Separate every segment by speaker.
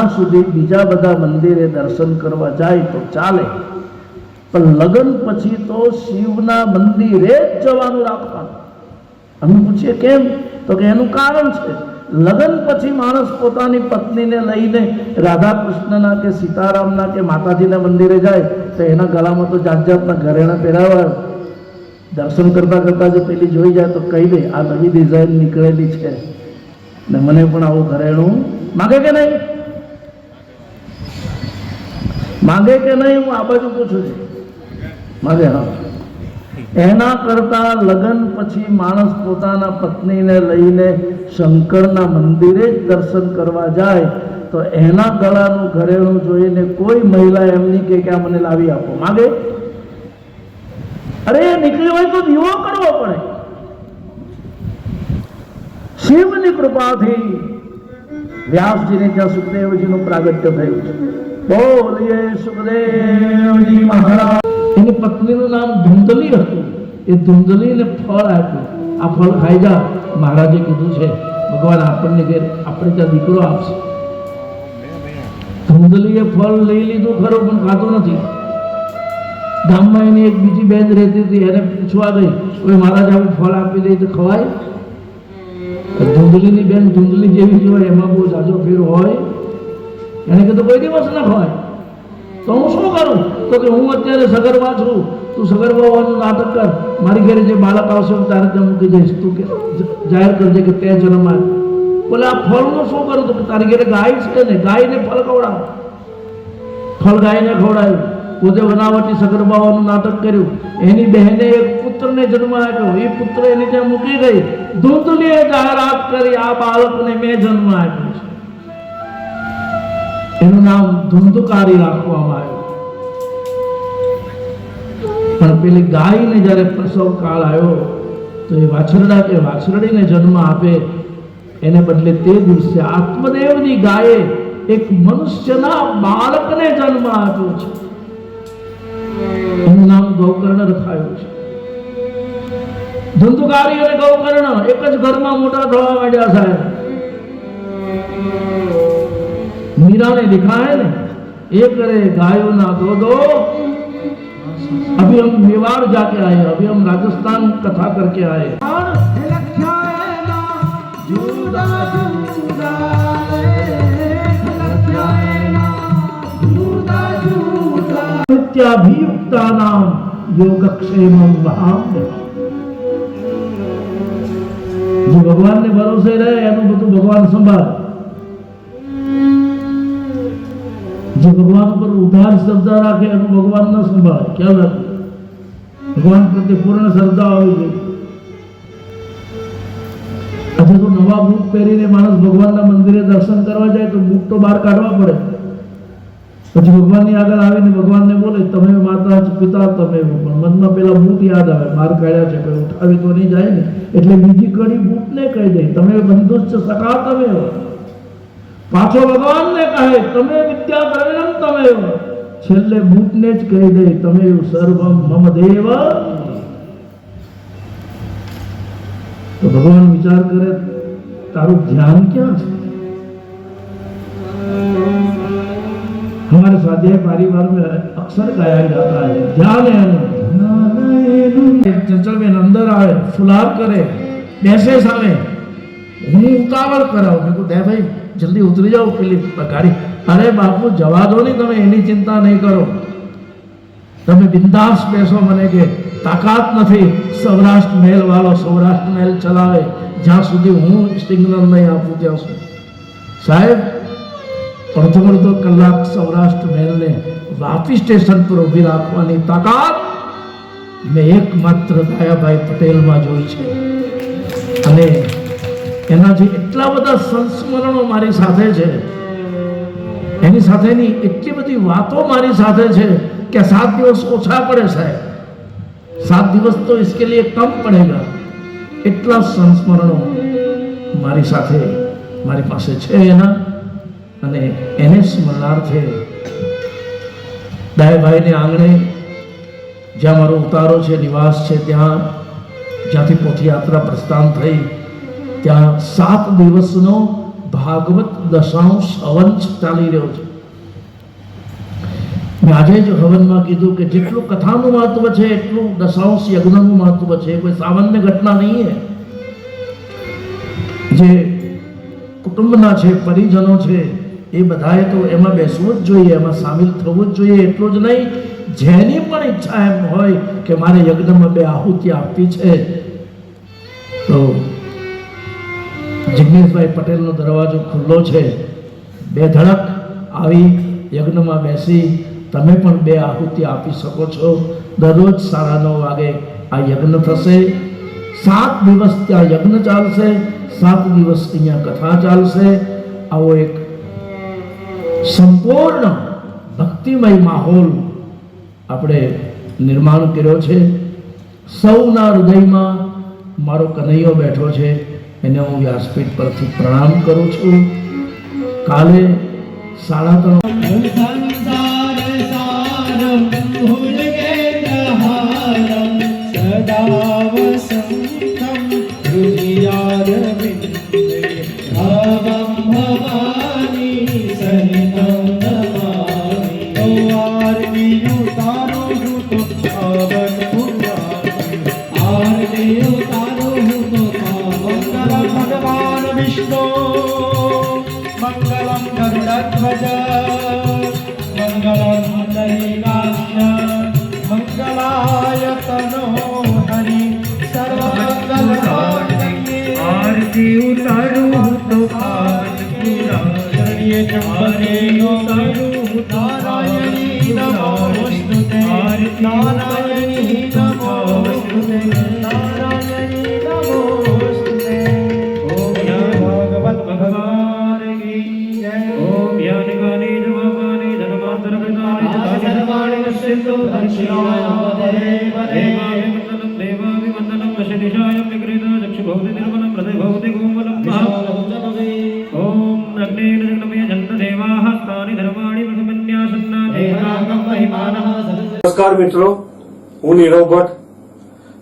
Speaker 1: ત્યાં સુધી બીજા બધા મંદિરે દર્શન કરવા જાય તો ચાલે. પણ લગ્ન પછી તો શિવના મંદિરે જ જવાનું રાખવાનું. અમે પૂછીએ કેમ? તો કે એનું કારણ છે, લગ્ન પછી માણસ પોતાની પત્નીને લઈને રાધા કૃષ્ણના કે સીતારામના કે માતાજીના મંદિરે જાય, તો એના ગળામાં તો જાત જાતના ઘરેણા પહેરાવા. દર્શન કરતા કરતા જો પેલી જોઈ જાય તો કહી દે, આ નવી ડિઝાઇન નીકળેલી છે. ને મને પણ આવું ઘરેણું માગે કે નહીં? માગે કે નહીં, હું આ બાજુ પૂછું છું. માગે, હા. એના કરતા લગ્ન પછી માણસ પોતાના પત્નીને લઈને શંકરના મંદિરે જ દર્શન કરવા જાય, તો એના ગળાનું ઘરેણું જોઈને કોઈ મહિલા એમની કે આ મને લાવી આપો. માગે? અરે, નીકળી હોય તો દીવો કરવો પડે. શિવની કૃપાથી વ્યાસજીને ત્યાં સુખદેવજીનું પ્રાગટ્ય થયું છે. બોલીએ સુખદેવજી મહારાજ. એની પત્નીનું નામ ધુંધલી હતું. એ ધુંધલીને ફળ આપ્યું. આ ફળ ખાઈ જા. મહારાજે કીધું છે, ભગવાન આપણને ઘેર, આપણે ત્યાં દીકરો આપશે. ધુંધલીએ ફળ લઈ લીધું, ખરું, પણ ખાતું નથી. ગામમાં એની એક બીજી બેન રહેતી હતી, એને પૂછવા ગઈ કોઈ મહારાજ, આવું ફળ આપી દે તો ખવાય? ધૂંધલીની બેન ધૂંધલી જેવી જ હોય, એમાં બહુ જાજો ફેર હોય. એને કીધું, કોઈ દિવસ ન ખવાય તો હું શું કરું? તો કે, હું અત્યારે સગર્ભા છું. તું સગર્ભા હોવાનું નાટક કર. મારી ઘરે જે બાળક આવશે, હું તારે ત્યાં મૂકી જઈશ તું કે, જાહેર કરજે કે તે જન્મ આપ્યો બોલે, આ ફળનું શું કરું? તો તારી ઘરે ગાય છે ને, ગાયને ફળ ખવડાવ. ફળ ગાયને ખવડાવ્યું. પોતે બનાવટી સગર્ભાઓનું નાટક કર્યું. એની બહેને એક પુત્રને જન્મ આપ્યો. એ પુત્ર એની ત્યાં મૂકી ગઈ. ધૂંધલીએ જાહેરાત કરી આ બાળકને મેં જન્મ આપ્યો છે. એનું નામ ધુંધુકારી રાખવામાં આવ્યું. પણ પેલી ગાયને જ્યારે પ્રસવ કાળ આવ્યો, તો એ વાછરડા કે વાછરડીને જન્મ આપે. એને બદલે તે દિવસે આત્મદેવની ગાયે એક મનુષ્યના બાળકને જન્મ આપ્યો છે. નામ ગૌકર્ણ રખાયું છે ધુંધુકારી અને ગૌકર્ણ એક જ ઘરમાં મોટા થવા માંડ્યા સાહેબ मीरा ने लिखा है ना एक करे गायों ना दो दो अभी हम मेवाड़ जाके आए अभी हम राजस्थान कथा करके आए नित्याभियुक्ता નિત્યાભિયુક્તાનામ યોગક્ષેમમ વહામ્ય જે ભગવાનને ભરોસે રહે એનું બધું ભગવાન સંભાળે જે ભગવાન પર ઉદાર શ્રદ્ધા રાખે એનું ભગવાન ન સંભાળે ખ્યાલ રાખે ભગવાન પ્રત્યે પૂર્ણ શ્રદ્ધા હોવી જોઈએ અથવા તો નવા બુક પહેરીને માણસ ભગવાનના મંદિરે દર્શન કરવા જાય તો બુક તો બહાર કાઢવા પડે પછી ભગવાનની આગળ આવીને ભગવાનને બોલે, તમે માતા પિતા, તમે પણ મનમાં પેલા બૂટ યાદ આવે, માર કાઢ્યા છે, કોઈ ઉઠાવી તો નહીં જાય ને. એટલે બીજી કડી બૂટને કહી દે, તમે બંધુષ્ટ સખા તમે પાછો ભગવાનને કહે, તમે વિદ્યા દ્રવિણમ તમે છેલ્લે બૂટને જ કહી દે, તમે સર્વમ મમ દેવ. તો ભગવાન વિચાર કરે, તારું ધ્યાન ક્યાં છે? हमारे स्वाध्याय परिवार में अक्सर गाया जाता है ध्यान है ચંચલબેન અંદર આવે ફુલાર કરે બેસે સામે હું ઉતાવળ કરાવું મેં કહું દે ભાઈ જલ્દી ઉતરી જાઓ પેલી ગાડી અરે બાપુ જવા દો નહીં તમે એની ચિંતા નહીં કરો તમે બિંદાસ બેસો મને કે તાકાત નથી સૌરાષ્ટ્ર મહેલ વાળો સૌરાષ્ટ્ર મહેલ ચલાવે જ્યાં સુધી હું સિગ્નલ નહીં આપું ત્યાં સુધી સાહેબ અડધો અડધો કલાક સૌરાષ્ટ્ર મેલને વાપી સ્ટેશન પર ઊભી રાખવાની તાકાત મેં એકમાત્ર દયાભાઈ પટેલમાં જોઈ છે અને એના જે એટલા બધા સંસ્મરણો મારી સાથે છે એની સાથેની એટલી બધી વાતો મારી સાથે છે કે સાત દિવસ ઓછા પડે સાહેબ સાત દિવસ તો इसके लिए કમ પડેગા એટલા સંસ્મરણો મારી સાથે મારી પાસે છે એના અને એને સ્મરણાર્થે દાયભાઈને આંગણે જ્યાં મારો ઉતારો છે, નિવાસ છે, ત્યાં, જ્યાંથી પોથયાત્રા પ્રસ્થાન થઈ, ત્યાં સાત દિવસનો ભાગવત દશાંશ હવન ચાલી રહ્યો છે. મેં આજે જ હવનમાં કીધું કે જેટલું કથાનું મહત્વ છે, એટલું દશાંશ યજ્ઞનું મહત્વ છે. કોઈ સામાન્ય ઘટના નહીં જે કુટુંબના છે, પરિજનો છે એ બધાએ તો એમાં બેસવું જ જોઈએ, એમાં સામેલ થવું જ જોઈએ. એટલું જ નહીં, જેની પણ ઈચ્છા એમ હોય કે મારે યજ્ઞમાં બે આહુતિ આપવી છે. તો જિગ્નેશભાઈ પટેલનો દરવાજો ખુલ્લો છે. બે ધડક આવી યજ્ઞમાં બેસી તમે પણ બે આહુતિ આપી શકો છો. દરરોજ સાડા નવ વાગે આ યજ્ઞ થશે. સાત દિવસ ત્યાં યજ્ઞ ચાલશે. સાત દિવસ અહીંયા કથા ચાલશે. આવો એક સંપૂર્ણ ભક્તિમય માહોલ આપણે નિર્માણ કર્યો છે. સૌના હૃદયમાં મારો કનૈયો બેઠો છે. એને હું વ્યાસપીઠ પરથી પ્રણામ કરું છું. કાલે સાડા ત્રણ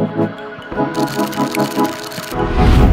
Speaker 2: Thank you.